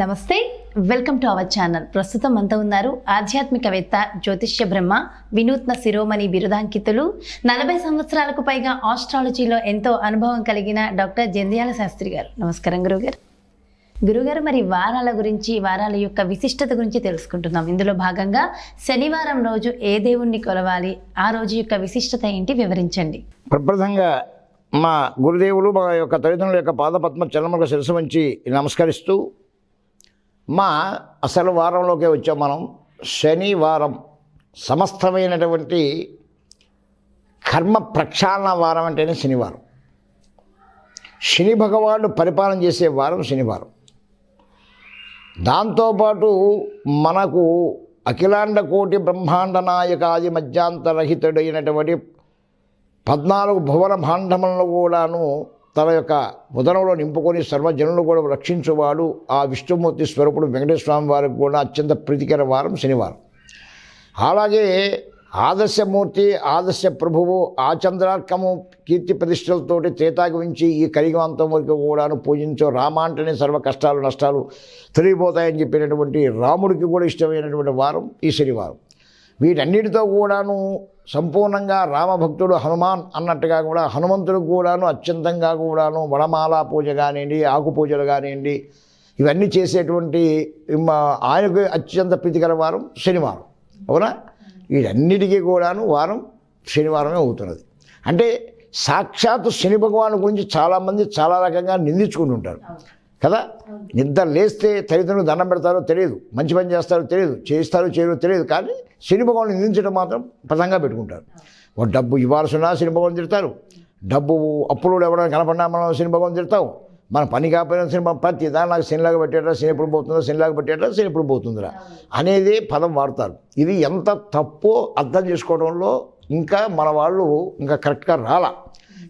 నమస్తే welcome to our channel. ప్రస్తుతం అంత ఉన్నారు ఆధ్యాత్మికవేత్త జ్యోతిష్య బ్రహ్మ వినూత్న శిరోమణి బిరుదాంకితులు. నలభై సంవత్సరాలకు పైగా ఆస్ట్రాలజీలో ఎంతో అనుభవం కలిగిన డాక్టర్ జంధ్యాల శాస్త్రి గారు. నమస్కారం గురుగారు. గురుగారు మరి వారాల గురించి వారాల యొక్క విశిష్టత గురించి తెలుసుకుంటున్నాం. ఇందులో భాగంగా శనివారం రోజు ఏ దేవుణ్ణి కొలవాలి ఆ రోజు యొక్క విశిష్టత ఏంటి వివరించండి. ప్రప్రథంగా మా గురుదేవులు మా యొక్క తల్లిదండ్రుల యొక్క పాదపద్మ చలములకు శిరసు వంచి నమస్కరిస్తూ మా అసలు వారంలోకి వచ్చాం మనం. శనివారం సమస్తమైనటువంటి కర్మ ప్రక్షాళన వారం అంటేనే శనివారం. శని భగవానుడు పరిపాలన చేసే వారం శనివారం. దాంతోపాటు మనకు అఖిలాండ కోటి బ్రహ్మాండ నాయకాది మధ్యాంతరహితుడైనటువంటి పద్నాలుగు భువన భాండములను కూడాను తన యొక్క ఉదరంలో నింపుకొని సర్వజనులు కూడా రక్షించువాడు. ఆ విష్ణుమూర్తి స్వరూపుడు వెంకటేశ్వర వారికి కూడా అత్యంత ప్రీతికర వారం శనివారం. అలాగే ఆదర్శమూర్తి ఆదర్శ ప్రభువు ఆ చంద్రార్కము కీర్తి ప్రతిష్టలతోటి త్రేతాగమించి ఈ కలిగాంతం వరకు కూడాను పూజించో రామ అంటేనే సర్వ కష్టాలు నష్టాలు తొలగిపోతాయని చెప్పినటువంటి రాముడికి కూడా ఇష్టమైనటువంటి వారం ఈ శనివారం. వీటన్నిటితో కూడాను సంపూర్ణంగా రామభక్తుడు హనుమాన్ అన్నట్టుగా కూడా హనుమంతుడికి కూడాను అత్యంతంగా కూడాను వడమాల పూజ కానివ్వండి ఆకు పూజలు కానివ్వండి ఇవన్నీ చేసేటువంటి ఆయనకు అత్యంత ప్రీతికర వారం శనివారం. అవునా? వీటన్నిటికీ కూడాను వారం శనివారమే అవుతున్నది. అంటే సాక్షాత్తు శని భగవాను గురించి చాలామంది చాలా రకంగా నిందించుకుంటుంటారు. కదా? నిద్ర లేస్తే తల్లిదండ్రులు దండం పెడతారో తెలియదు. మంచి పని చేస్తారో తెలియదు. చేస్తారో చేయరో తెలియదు. కానీ శని భగవాన్ నిందించడం మాత్రం ప్రధానంగా పెట్టుకుంటారు. ఓ డబ్బు ఇవ్వాల్సిన శని భగవాన్ తిడతారు. డబ్బు అప్పులు ఎవరైనా కనపడినా మనం శని భగవాన్ తిడతాం. మన పని కాకపోయినా భగవాన్ ప్రతి దాన్ని నాకు శనిలాగా పెట్టేటా శని ఎప్పుడు పోతుందా? శనిలాగా పెట్టేటా శని ఎప్పుడు పోతుందిరా? అనేది పదం వాడతారు. ఇది ఎంత తప్పో అర్థం చేసుకోవడంలో ఇంకా మన వాళ్ళు ఇంకా కరెక్ట్గా రాలా.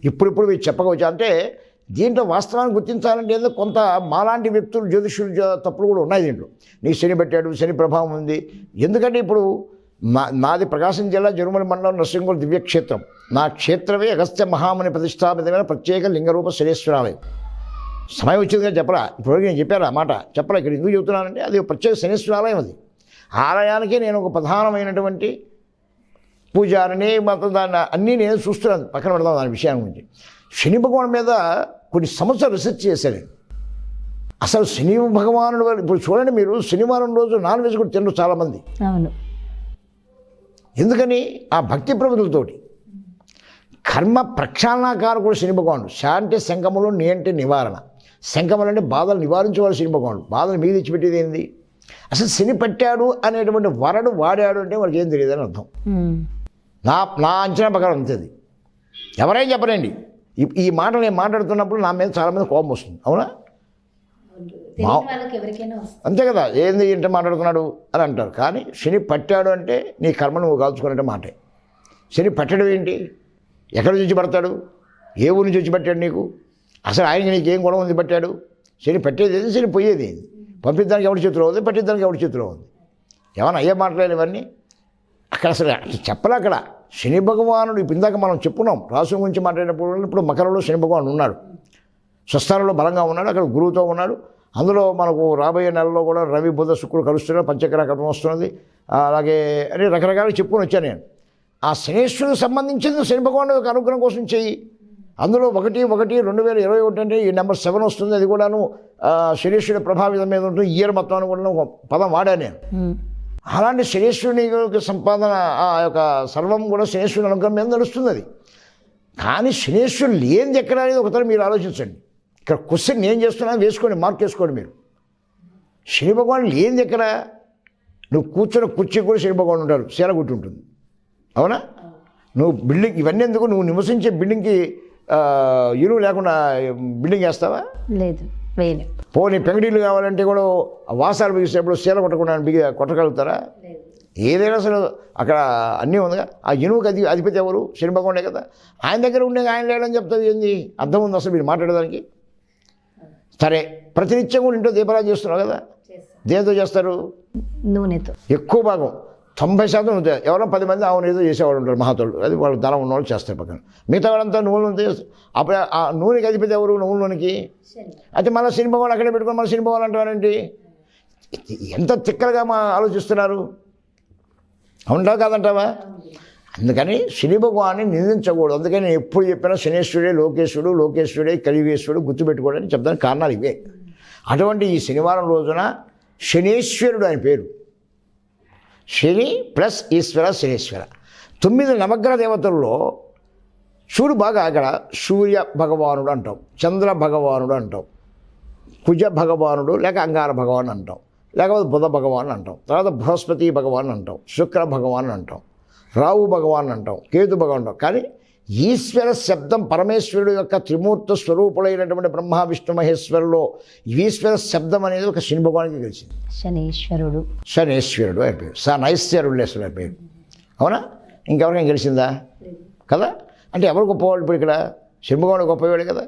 ఇప్పుడిప్పుడు మీరు చెప్పకపోవచ్చు. అంటే దీంట్లో వాస్తవాన్ని గుర్తించాలంటే ఏదో కొంత మాలాంటి వ్యక్తులు జ్యోతిష్యులు జ- తప్పులు కూడా ఉన్నాయి దీంట్లో. నీ శని పెట్టాడు శని ప్రభావం ఉంది. ఎందుకంటే ఇప్పుడు మా నాది ప్రకాశం జిల్లా జరుమల మండలం నరసింహుల దివ్యక్షేత్రం. నా క్షేత్రమే అగస్త్య మహాముని ప్రతిష్టాపితమైన ప్రత్యేక లింగరూప శనేశ్వరాలయం. సమయం వచ్చిందిగా చెప్పరా? ఇప్పుడు నేను చెప్పారా ఆ మాట. చెప్పరా? ఇక్కడ ఎందుకు చెబుతున్నానంటే అది ప్రత్యేక శనేశ్వరాలయం అది. ఆలయానికి నేను ఒక ప్రధానమైనటువంటి పూజారిని మొత్తం దాన్ని అన్నీ నేను చూస్తున్నాను. పక్కన పెడతాను దాని విషయం గురించి. శని భగవాన్ మీద కొన్ని సంవత్సరాలు రీసెర్చ్ చేశాను. అసలు శని భగవానుడు వారు- ఇప్పుడు చూడండి మీరు శనివారం రోజు నాన్ వెజ్ కూడా తినరు చాలామంది. అవును. ఎందుకని? ఆ భక్తి ప్రవృత్తులతోటి కర్మ ప్రక్షాళనాకారకుడు శని భగవానుడు. శ అంటే శంఖములు నీ అంటే నివారణ. శంఖములు అంటే బాధలు నివారించేవాడు శని భగవానుడు. బాధలు మీద ఇచ్చిపెట్టేది ఏంది? అసలు శని పట్టాడు అనేటువంటి వరడు వాడాడు అంటే వాడికి ఏం తెలియదు అని అర్థం. నా నా అంచనా ప్రకారం అంతేది ఎవరైనా చెప్పరండి. ఈ- ఈ మాట నేను మాట్లాడుతున్నప్పుడు నా మీద చాలామంది కోపం వస్తుంది. అవునా. అంతే కదా. ఏంది ఇంట మాట్లాడుతున్నాడు అని అంటారు. కానీ శని పట్టాడు అంటే నీ కర్మ నువ్వు కాల్చుకున్నట్టే మాటే. శని పట్టడం ఏంటి? ఎక్కడి నుంచి పడతాడు? ఏ ఊరి నుంచి వచ్చి పట్టాడు నీకు? అసలు ఆయనకి నీకు ఏం గొడవ ఉంది పట్టాడు? శని పట్టేది ఏది? శని పోయేది ఏది? పంపించడానికి ఎవరి చేతిలో ఉంది? పట్టించడానికి ఎవరి చేతిలో ఉంది? ఏమన్నా అయ్యే మాట్లాడాలి ఇవన్నీ? అక్కడ అసలు చెప్పలే అక్కడ. శని భగవానుడు ఇందాక మనం చెప్పున్నాం రాసు గురించి మాట్లాడినప్పుడు ఇప్పుడు మకరంలో శని భగవానుడు ఉన్నాడు. స్వస్థానంలో బలంగా ఉన్నాడు అక్కడ గురువుతో ఉన్నాడు. అందులో మనకు రాబోయే నెలలో కూడా రవి బుధ శుక్రుడు కలుస్తున్నాడు పంచగ్రహ కటం వస్తున్నది. అలాగే అని రకరకాలు చెప్పుకొని వచ్చాను నేను. ఆ శనేశ్వరుడికి సంబంధించింది శని భగవానుడు యొక్క అనుగ్రహం కోసం చెయ్యి. అందులో ఒకటి ఒకటి రెండు వేల ఇరవై ఒకటి అంటే ఈ నెంబర్ సెవెన్ వస్తుంది. అది కూడాను ఆ, శనేశ్వరుడి ప్రభావితం మీద ఉంటుంది. ఇయర్ మొత్తం అని కూడా ఒక పదం వాడాను నేను. అలాంటి శనేశ్వరుని యొక్క సంపాదన ఆ యొక్క సర్వం కూడా శనేశ్వరుని అనుగ్రహం మీద నడుస్తుంది అది కానీ శనేశ్వరుడు లేనిది ఎక్కడ అనేది ఒకసారి మీరు ఆలోచించండి. ఇక్కడ క్వశ్చన్ నేను చేస్తున్నా వేసుకోండి మార్క్ వేసుకోండి మీరు. శని భగవాన్ లేనిది ఎక్కడ? నువ్వు కూర్చున్న కుర్చీ కూడా శని భగవాన్ ఉంటాడు శీలగుట్టి ఉంటుంది. అవునా? నువ్వు బిల్డింగ్ ఇవన్నీ ఎందుకు? నువ్వు నివసించే బిల్డింగ్కి ఇరువు లేకుండా బిల్డింగ్ వేస్తావా? లేదు. వేయలేం పోనీ పెంగడీలు కావాలంటే కూడా వాసాలు బిగిసేటప్పుడు చీర కొట్టకుండా బిగి కొట్టగలుగుతారా? ఏదైనా అసలు అక్కడ అన్నీ ఉందిగా. ఆ ఇనువుకి అది అధిపతి ఎవరు? శని భగవానే కదా. ఆయన దగ్గర ఉండే ఆయన లేడని చెప్తుంది ఏంది? అర్థం ఉంది అసలు మీరు మాట్లాడేదానికి? సరే ప్రతినిత్యం కూడా ఇంట్లో దీపారాలు చేస్తున్నావు కదా? దేంతో చేస్తారు? నూనెతో. ఎక్కువ భాగం. తొంభై శాతం ఉంటుంది ఎవరో పది మంది ఆవును ఏదో చేసేవాడు ఉంటారు మహాతోళ్ళు. అది వాళ్ళు ధనం ఉన్నవాళ్ళు చేస్తారు పక్కన. మిగతా వాళ్ళంతా నూనె ఉంటే అప్పుడు ఆ నూనెకి అధిపతి ఎవరు? నువ్వుల నూనెకి? అయితే మళ్ళీ సినిమా వాళ్ళు అక్కడే పెట్టుకొని మళ్ళీ సినిమా వాళ్ళు అంటారండి ఎంత తిక్కలుగా మా ఆలోచిస్తున్నారు. అవుంటావు కాదంటావా? అందుకని శని భగవాన్ని నిందించకూడదు. అందుకని నేను ఎప్పుడు చెప్పినా శనేశ్వరుడే లోకేశ్వరుడు లోకేశ్వరుడే కలివేశ్వరుడు గుర్తుపెట్టుకోవడానికి చెప్తాను. కారణాలు ఇవే. అటువంటి ఈ శనివారం రోజున శనేశ్వరుడు ఆయన పేరు. శని ప్లస్ ఈశ్వర శనీశ్వర. తొమ్మిది నవగ్రహ దేవతల్లో చూడు బాగా అక్కడ సూర్య భగవానుడు అంటాం చంద్ర భగవానుడు అంటాం కుజ భగవానుడు లేక అంగార భగవాన్ అంటాం లేకపోతే బుధ భగవాన్ అంటాం తర్వాత బృహస్పతి భగవాన్ అంటాం శుక్ర భగవాన్ అంటాం రావు భగవాన్ అంటాం కేతు భగవాన్ అంటాం. కానీ ఈశ్వర శబ్దం పరమేశ్వరుడు యొక్క త్రిమూర్త స్వరూపులైనటువంటి బ్రహ్మ విష్ణు మహేశ్వరులో ఈశ్వర శబ్దం అనేది ఒక శని భగవానికి తెలిసింది. శనీశ్వరుడు. శనేశ్వరుడు అని పేరు. స నైశ్వరుడేశ్వరుడు అని పేరు. అవునా? ఇంకెవరికైనా గెలిచిందా కదా? అంటే ఎవరు గొప్పవాళ్ళు ఇప్పుడు ఇక్కడ? శనిభగవాడు గొప్పవాడు కదా.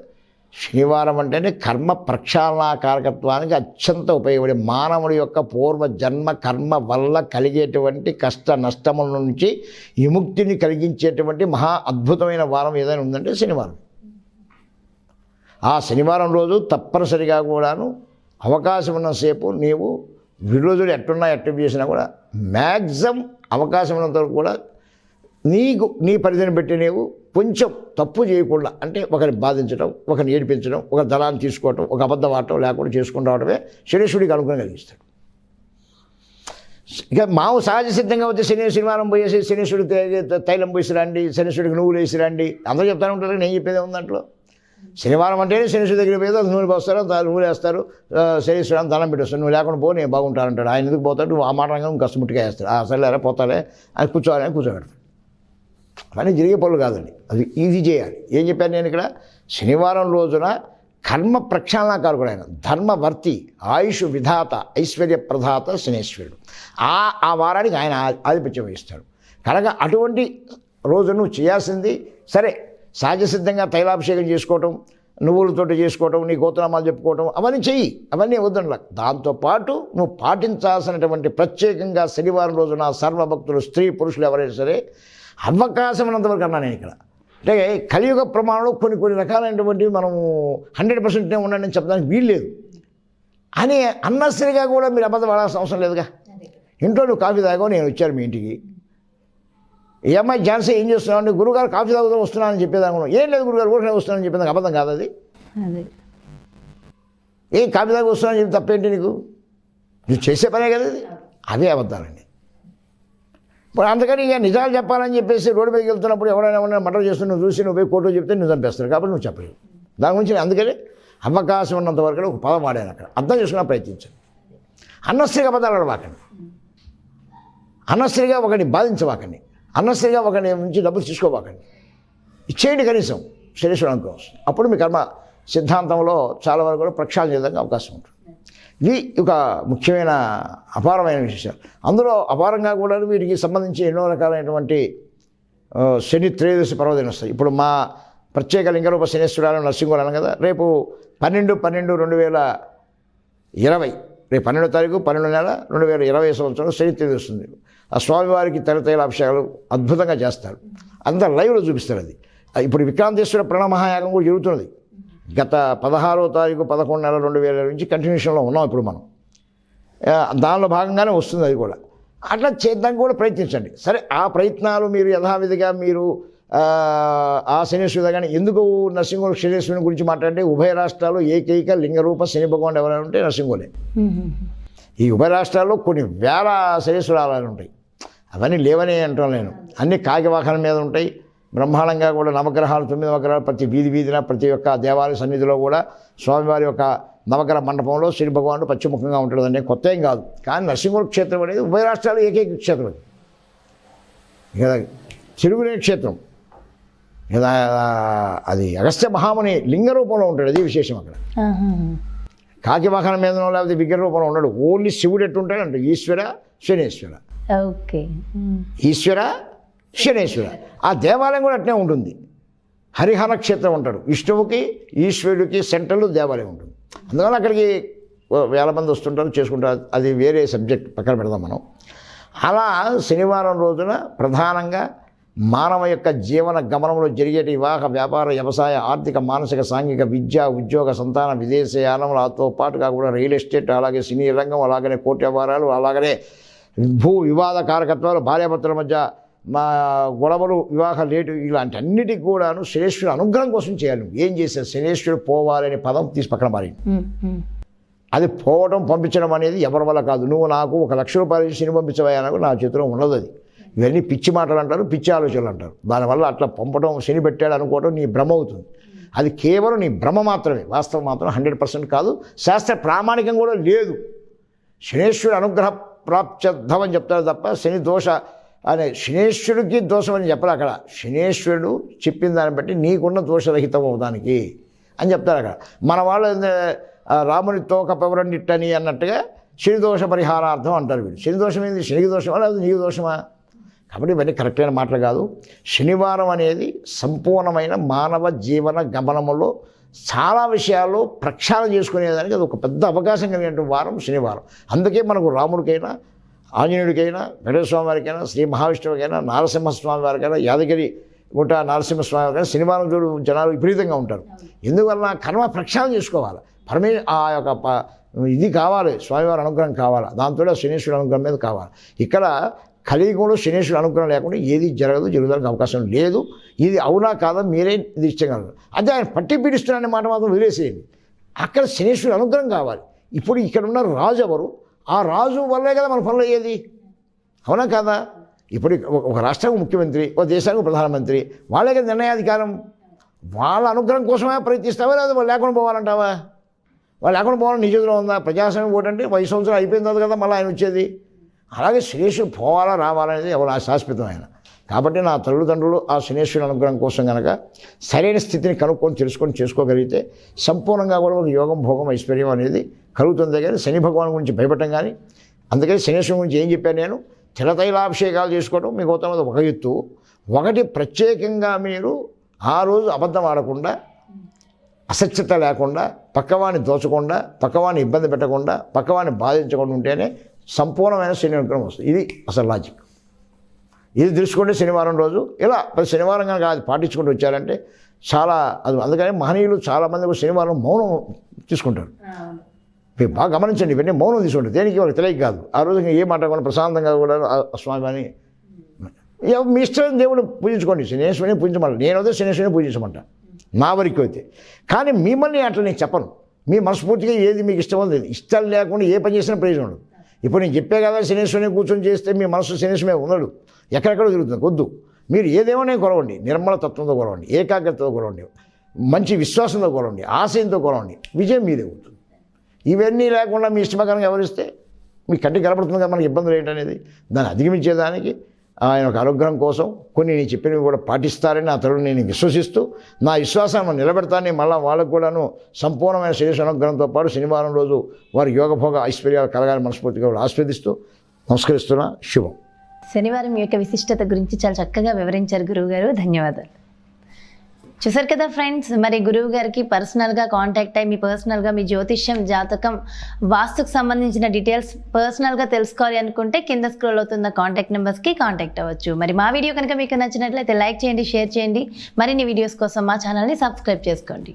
శనివారం అంటేనే కర్మ ప్రక్షాళనా కారకత్వానికి అత్యంత ఉపయోగపడే మానవుడి యొక్క పూర్వ జన్మ కర్మ వల్ల కలిగేటువంటి కష్ట నష్టముల నుంచి విముక్తిని కలిగించేటువంటి మహా అద్భుతమైన వారం ఏదైనా ఉందంటే శనివారం. ఆ శనివారం రోజు తప్పనిసరిగా కూడాను అవకాశం ఉన్నసేపు నీవు విరోధులు ఎట్టున్నా ఎట్టు చేసినా కూడా మ్యాక్సిమం అవకాశం ఉన్నంత వరకు కూడా నీకు నీ పరిధిని పెట్టి నీవు కొంచెం తప్పు చేయకుండా అంటే ఒకరిని బాధించడం ఒకరిని ఏడిపించడం ఒక దళాన్ని తీసుకోవటం ఒక అబద్ధం ఆడటం లేకుండా చేసుకుని రావడమే శనీశ్వరుడికి అనుకూలం కలిగిస్తాడు. ఇక మావు సహజ సిద్ధంగా వచ్చి శని శనివారం పోయేసి శనీశ్వరుడు తైలం పోసి రండి శనీశ్వరుడికి నువ్వులు వేసిరండి అందరూ చెప్తానే ఉంటారు నేను చెప్పేది ఉంది దాంట్లో? శనివారం అంటేనే శనీశ్వరుడి దగ్గర పోయేది అది నూనె పోస్తారు దా- నూనె వేస్తారు ఆ, శనీశ్వరాన్ని దండం పెట్టేస్తారు నువ్వు లేకుండా పో నేను బాగుంటానంటాడు. ఆయన ఎందుకు పోతాడు? నువ్వు ఆ మాట ఇంకా కష్టముట్టిగా వేస్తాడు ఆ సరేరా పోతాలే అని కూర్చోవాలని కూర్చోబెడతాడు. అవన్నీ జరిగే పనులు కాదండి. అది ఇది చేయాలి. ఏం చెప్పాను నేను ఇక్కడ? శనివారం రోజున కర్మ ప్రక్షాళనకారకుడు ఆయన. ధర్మవర్తి ఆయుష్ విధాత ఐశ్వర్య ప్రధాత శనేశ్వరుడు. ఆ ఆ వారానికి ఆయన ఆ- ఆధిపత్యం వహిస్తాడు. కనుక అటువంటి రోజు నువ్వు చేయాల్సింది సరే సహజసిద్ధంగా తైలాభిషేకం చేసుకోవటం నువ్వులతోటి చేసుకోవటం నీ గోత్రనామాలు చెప్పుకోవటం అవన్నీ చెయ్యి. అవన్నీ వద్దండి దాంతోపాటు నువ్వు పాటించాల్సినటువంటి ప్రత్యేకంగా శనివారం రోజున సర్వభక్తులు స్త్రీ పురుషులు ఎవరైనా సరే అవకాశం ఉన్నంతవరకు అన్నా నేను ఇక్కడ. అంటే కలియుగ ప్రమాణంలో కొన్ని కొన్ని రకాలైనటువంటివి మనము హండ్రెడ్ పర్సెంట్ ఉండండి అని చెప్పడానికి వీలు లేదు. అని అన్నసరిగా కూడా మీరు అబద్ధం పడాల్సిన అవసరం లేదుగా? ఇంట్లో నువ్వు కాఫీ తాగావు నేను వచ్చాను మీ ఇంటికి. ఈ అమ్మాయి ఝాన్సీ ఏం చేస్తున్నావు? అంటే గురుగారు కాఫీ తాగుతూ వస్తున్నానని చెప్పేది అనుకున్నావు ఏం లేదు గురుగారు ఊరికే వస్తున్నానని చెప్పేది అబద్ధం కాదు అది? అదే. ఏం కాఫీ తాగి వస్తున్నానని చెప్పి తప్పేంటి నీకు? నువ్వు చేసే పనే కదా ఇది? అవే అబద్ధాలండి. ఇప్పుడు అందుకని ఇక నిజాలు చెప్పాలని చెప్పేసి రోడ్డు మీదకి వెళ్తున్నప్పుడు ఎవరైనా ఎవరైనా మర్డర్ చేస్తున్న నువ్వు చూసి నువ్వు పోయి కోర్టు చెప్తే నువ్వు చంపేస్తారు. కాబట్టి నువ్వు చెప్పలేదు. దాని గురించి అందుకని అవకాశం ఉన్నంత వరకు ఒక పదం వాడాను అక్కడ. అర్థం చేసుకున్నా ప్రయత్నించాను అన్నస్త్రీగా పదాలు అడవాకండి అన్నస్త్రీగా ఒకరిని బాధించవాకండి అన్నస్త్రీగా ఒకరిని నుంచి డబ్బులు తీసుకోవాకండి ఇచ్చేయండి కనీసం. శరీశ్వరం కోసం. అప్పుడు మీ కర్మ సిద్ధాంతంలో చాలా వరకు కూడా ప్రక్షాళన చేయడానికి అవకాశం ఉంటుంది. ఇది ఒక ముఖ్యమైన అపారమైన విశేషాలు. అందులో అపారంగా కూడా వీటికి సంబంధించి ఎన్నో రకాలైనటువంటి శని త్రయోదశి పర్వదినం వస్తాయి. ఇప్పుడు మా ప్రత్యేక లింగరూప శనేశ్వరాలు నరసింహులు కదా రేపు పన్నెండు పన్నెండు రెండు వేల ఇరవై రేపు పన్నెండో తారీఖు పన్నెండు నెల రెండు వేల ఇరవై సంవత్సరం శని త్రయోదశి వస్తుంది. ఆ స్వామివారికి తెర తైలాభిషేకాలు అద్భుతంగా చేస్తారు. అంతా లైవ్లో చూపిస్తారు అది. ఇప్పుడు విక్రాంతేశ్వర ప్రణమహాయాగం కూడా జరుగుతున్నది. గత పదహారో తారీఖు పదకొండు నెల రెండు వేల నుంచి కంటిన్యూషన్లో ఉన్నాం ఇప్పుడు మనం. దానిలో భాగంగానే వస్తుంది అది కూడా. అట్లా చేద్దానికి కూడా ప్రయత్నించండి. సరే ఆ ప్రయత్నాలు మీరు యథావిధిగా మీరు ఆ, ఆ శనేశ్వరుడు కానీ ఎందుకు నరసింహుడు శనేశ్వరుని గురించి మాట్లాడితే ఉభయ రాష్ట్రాలు ఏకైక లింగరూప శని భగవాన్ ఎవరైనా ఉంటే నరసింహులే ఈ ఉభయ రాష్ట్రాల్లో కొన్ని వేల శనేశ్వరాలు ఉంటాయి. అవన్నీ లేవనే అంటాం నేను. అన్ని కాకివాహనం మీద ఉంటాయి. బ్రహ్మాండంగా కూడా నవగ్రహాలు తొమ్మిది నవగ్రహాలు ప్రతి వీధి వీధిన ప్రతి ఒక్క దేవాలయ సన్నిధిలో కూడా స్వామివారి యొక్క నవగ్రహ మండపంలో శ్రీ భగవానుడు పశ్చిముఖంగా ఉంటాడు అనే కొత్త ఏం కాదు. కానీ నరసింహుడు క్షేత్రం అనేది ఉభయ రాష్ట్రాలు ఏకైక క్షేత్రం. ఇక తిరుగునే క్షేత్రం. ఇక అది అగస్త్య మహాముని లింగ రూపంలో ఉంటాడు అది విశేషం అక్కడ. కాకి వాహనం మీదనో లేకపోతే విగ్రహ రూపంలో ఉన్నాడు ఓన్లీ శివుడు ఎట్టుంటాడంటే ఈశ్వర శనేశ్వర. ఓకే. ఈశ్వర శనేశ్వర. ఆ దేవాలయం కూడా అట్నే ఉంటుంది. హరిహర క్షేత్రం ఉంటాడు విష్ణువుకి ఈశ్వరుడికి సెంటర్లో దేవాలయం ఉంటుంది. అందువల్ల అక్కడికి వేల మంది వస్తుంటారు చేసుకుంటారు. అది వేరే సబ్జెక్ట్ పక్కన పెడదాం మనం. అలా శనివారం రోజున ప్రధానంగా మానవ యొక్క జీవన గమనంలో జరిగే వివాహ వ్యాపార వ్యవసాయ ఆర్థిక మానసిక సాంఘిక విద్య ఉద్యోగ సంతాన విదేశయానంతో పాటుగా కూడా రియల్ ఎస్టేట్ అలాగే సినీ రంగం అలాగనే కోర్టు వ్యవహారాలు అలాగనే భూ వివాద కారకత్వాలు భార్యాభర్తల మధ్య మా గొడవలు వివాహ లేటు ఇలాంటి అన్నిటికి కూడాను శనేశ్వరుడు అనుగ్రహం కోసం చేయాలి నువ్వు. ఏం చేశావు? శనేశ్వరుడు పోవాలనే పదం తీసి పక్కన మారింది. అది పోవడం పంపించడం అనేది ఎవరి వల్ల కాదు. నువ్వు నాకు ఒక లక్ష రూపాయలు ఇచ్చి సినిమా పంపించవా నాకు నా చేతిలో ఉండదు అది. ఇవన్నీ పిచ్చి మాటలు అంటారు పిచ్చి ఆలోచనలు అంటారు. దానివల్ల అట్లా పంపడం శని పెట్టాడు అనుకోవడం నీ భ్రమ అవుతుంది. అది కేవలం నీ భ్రమ మాత్రమే. వాస్తవం మాత్రం హండ్రెడ్ పర్సెంట్ కాదు. శాస్త్ర ప్రామాణికం కూడా లేదు. శనేశ్వరుడు అనుగ్రహ ప్రాప్త్యర్థం అని చెప్తారు తప్ప శని దోష అనే శనేశ్వరుడికి దోషం అని చెప్పరు అక్కడ. శనేశ్వరుడు చెప్పిన దాన్ని బట్టి నీకున్న దోషరహితం అవడానికి అని చెప్తారు అక్కడ. మన వాళ్ళు రాముని తోక పెవరండిట్టని అన్నట్టుగా శనిదోష పరిహారార్థం అంటారు వీళ్ళు. శనిదోషం ఏంది? శనికి దోషమా లేదా నీకు దోషమా? కాబట్టి ఇవన్నీ కరెక్ట్ అయిన మాటలు కాదు. శనివారం అనేది సంపూర్ణమైన మానవ జీవన గమనములో చాలా విషయాల్లో ప్రక్షాళన చేసుకునేదానికి అది ఒక పెద్ద అవకాశం కలిగినటువంటి వారం శనివారం. అందుకే మనకు రాముడికైనా ఆంజనేయుడికైనా వెంకటేశ్వర వారికైనా శ్రీ మహావిష్ణువుకైనా నారసింహస్వామి వారికైనా యాదగిరి గుట్ట నరసింహస్వామి వారికైనా శనివారం చూడు జనాలు విపరీతంగా ఉంటారు. ఎందువల్ల కర్మ ప్రక్షాళన చేసుకోవాలి. పరమే ఆ యొక్క ప- ఇది కావాలి. స్వామివారి అనుగ్రహం కావాలి? దాంతో శనీశ్వరుడు అనుగ్రహం మీద కావాలి. ఇక్కడ కలియుగంలో శనీశ్వరుడు అనుగ్రహం లేకుండా ఏది జరగదు జరుగుదానికి అవకాశం లేదు. ఇది అవునా కాదా మీరే నిశ్చయగలరు అదే ఆయన పట్టి పీడిస్తున్నారనే మాట మాత్రం వదిలేసేయండి. అక్కడ శనీశ్వరుడు అనుగ్రహం కావాలి. ఇప్పుడు ఇక్కడ ఉన్న రాజు ఎవరు? ఆ రాజు వల్లే కదా మన పనులు అయ్యేది. అవునా కదా? ఇప్పుడు ఒక- రాష్ట్రానికి ముఖ్యమంత్రి ఒక దేశానికి ప్రధానమంత్రి వాళ్ళే కదా నిర్ణయాధికారం. వాళ్ళ అనుగ్రహం కోసమే ప్రయత్నిస్తావా లేదా వాళ్ళు లేకుండా పోవాలంటావా? వాళ్ళు లేకుండా పోవాలని నిజంలో ఉందా? ప్రజాస్వామ్యం ఓటంటే పది సంవత్సరాలు అయిపోయిన తర్వాత కదా మళ్ళీ ఆయన వచ్చేది. అలాగే శ్రేషు పోవాలా రావాలనేది ఎవరు ఆ శాశ్వతం ఆయన. కాబట్టి నా తల్లిదండ్రులు ఆ శనేశ్వరుని అనుగ్రహం కోసం కనుక సరైన స్థితిని కనుక్కొని తెలుసుకొని చేసుకోగలిగితే సంపూర్ణంగా కూడా ఒక యోగం భోగం ఐశ్వర్యం అనేది కలుగుతుంది. కానీ శని భగవాన్ గురించి భయపడటం కానీ అందుకని శనేశ్వరం గురించి ఏం చెప్పాను నేను? తిలతైలాభిషేకాలు చేసుకోవడం మీకు అవుతున్నది ఒక ఎత్తు. ఒకటి ప్రత్యేకంగా మీరు ఆ రోజు అబద్ధం ఆడకుండా అసత్యత లేకుండా పక్కవాణ్ణి దోచకుండా పక్కవాణ్ణి ఇబ్బంది పెట్టకుండా పక్కవాణ్ణి బాధించకుండా ఉంటేనే సంపూర్ణమైన శని అనుగ్రహం వస్తుంది. ఇది అసలు లాజిక్ ఇది తెలుసుకుంటే శనివారం రోజు. ఇలా ప్రతి శనివారం కనుక అది పాటించుకుంటూ వచ్చారంటే చాలా అది అందుకని మహనీయులు చాలామంది శనివారం మౌనం తీసుకుంటారు. మీరు బాగా గమనించండి ఇవన్నీ మౌనం తీసుకుంటారు. దేనికి వాళ్ళకి తెలియక కాదు. ఆ రోజు ఏ మాట్లాడకుండా ప్రశాంతంగా కూడా స్వామి అని మీ ఇష్టం దేవుడు పూజించుకోండి. శనేశ్వరిని పూజించమంట నేను అదే శనేశ్వరిని పూజించమంట. నా వరకు అయితే. కానీ మిమ్మల్ని అట్లా నేను చెప్పను. మీ మనస్ఫూర్తిగా ఏది మీకు ఇష్టమో లేదు ఇష్టం లేకుండా ఏ పని చేసినా ప్రయోజనం ఉండదు. ఇప్పుడు నేను చెప్పే కదా శనీశ్వరిని కూర్చొని చేస్తే మీ మనసు శనేశ్వరమే ఉండడు ఎక్కడెక్కడ తిరుగుతుంది? వద్దు. మీరు ఏదేమోనే కొలవండి. నిర్మల తత్వంతో కొలవండి. ఏకాగ్రతతో కొలవండి. మంచి విశ్వాసంతో కొలవండి. ఆశయంతో కొలవండి. విజయం మీదే ఉంటుంది. ఇవన్నీ లేకుండా మీ ఇష్టమకరంగా ఎవరిస్తే మీ కంటికి కనపడుతుంది కదా మనకి ఇబ్బందులు ఏంటనేది? దాన్ని అధిగమించేదానికి ఆయన ఒక అనుగ్రహం కోసం కొన్ని నేను చెప్పినవి కూడా పాటిస్తారని అతను నేను విశ్వసిస్తూ నా విశ్వాసాన్ని నిలబెడతానని మళ్ళీ వాళ్ళకు కూడాను సంపూర్ణమైన శరీర అనుగ్రహంతో పాటు శనివారం రోజు వారి యోగభోగ ఐశ్వర్యాలు కలగాలని మనస్ఫూర్తిగా ఆస్వాదిస్తూ నమస్కరిస్తున్నా. శుభం. శనివారం యొక్క విశిష్టత గురించి చాలా చక్కగా వివరించారు గురువు గారు ధన్యవాదాలు. చూసారు కదా ఫ్రెండ్స్ మరి గురువు గారికి పర్సనల్గా కాంటాక్ట్ అయ్యి మీ పర్సనల్గా మీ జ్యోతిష్యం జాతకం వాస్తుకు సంబంధించిన డీటెయిల్స్ పర్సనల్గా తెలుసుకోవాలి అనుకుంటే కింద స్క్రోల్ అవుతున్న కాంటాక్ట్ నెంబర్స్కి కాంటాక్ట్ అవ్వచ్చు. మరి మా వీడియో కనుక మీకు నచ్చినట్లయితే లైక్ చేయండి షేర్ చేయండి. మరిన్ని వీడియోస్ కోసం మా ఛానల్ని సబ్స్క్రైబ్ చేసుకోండి.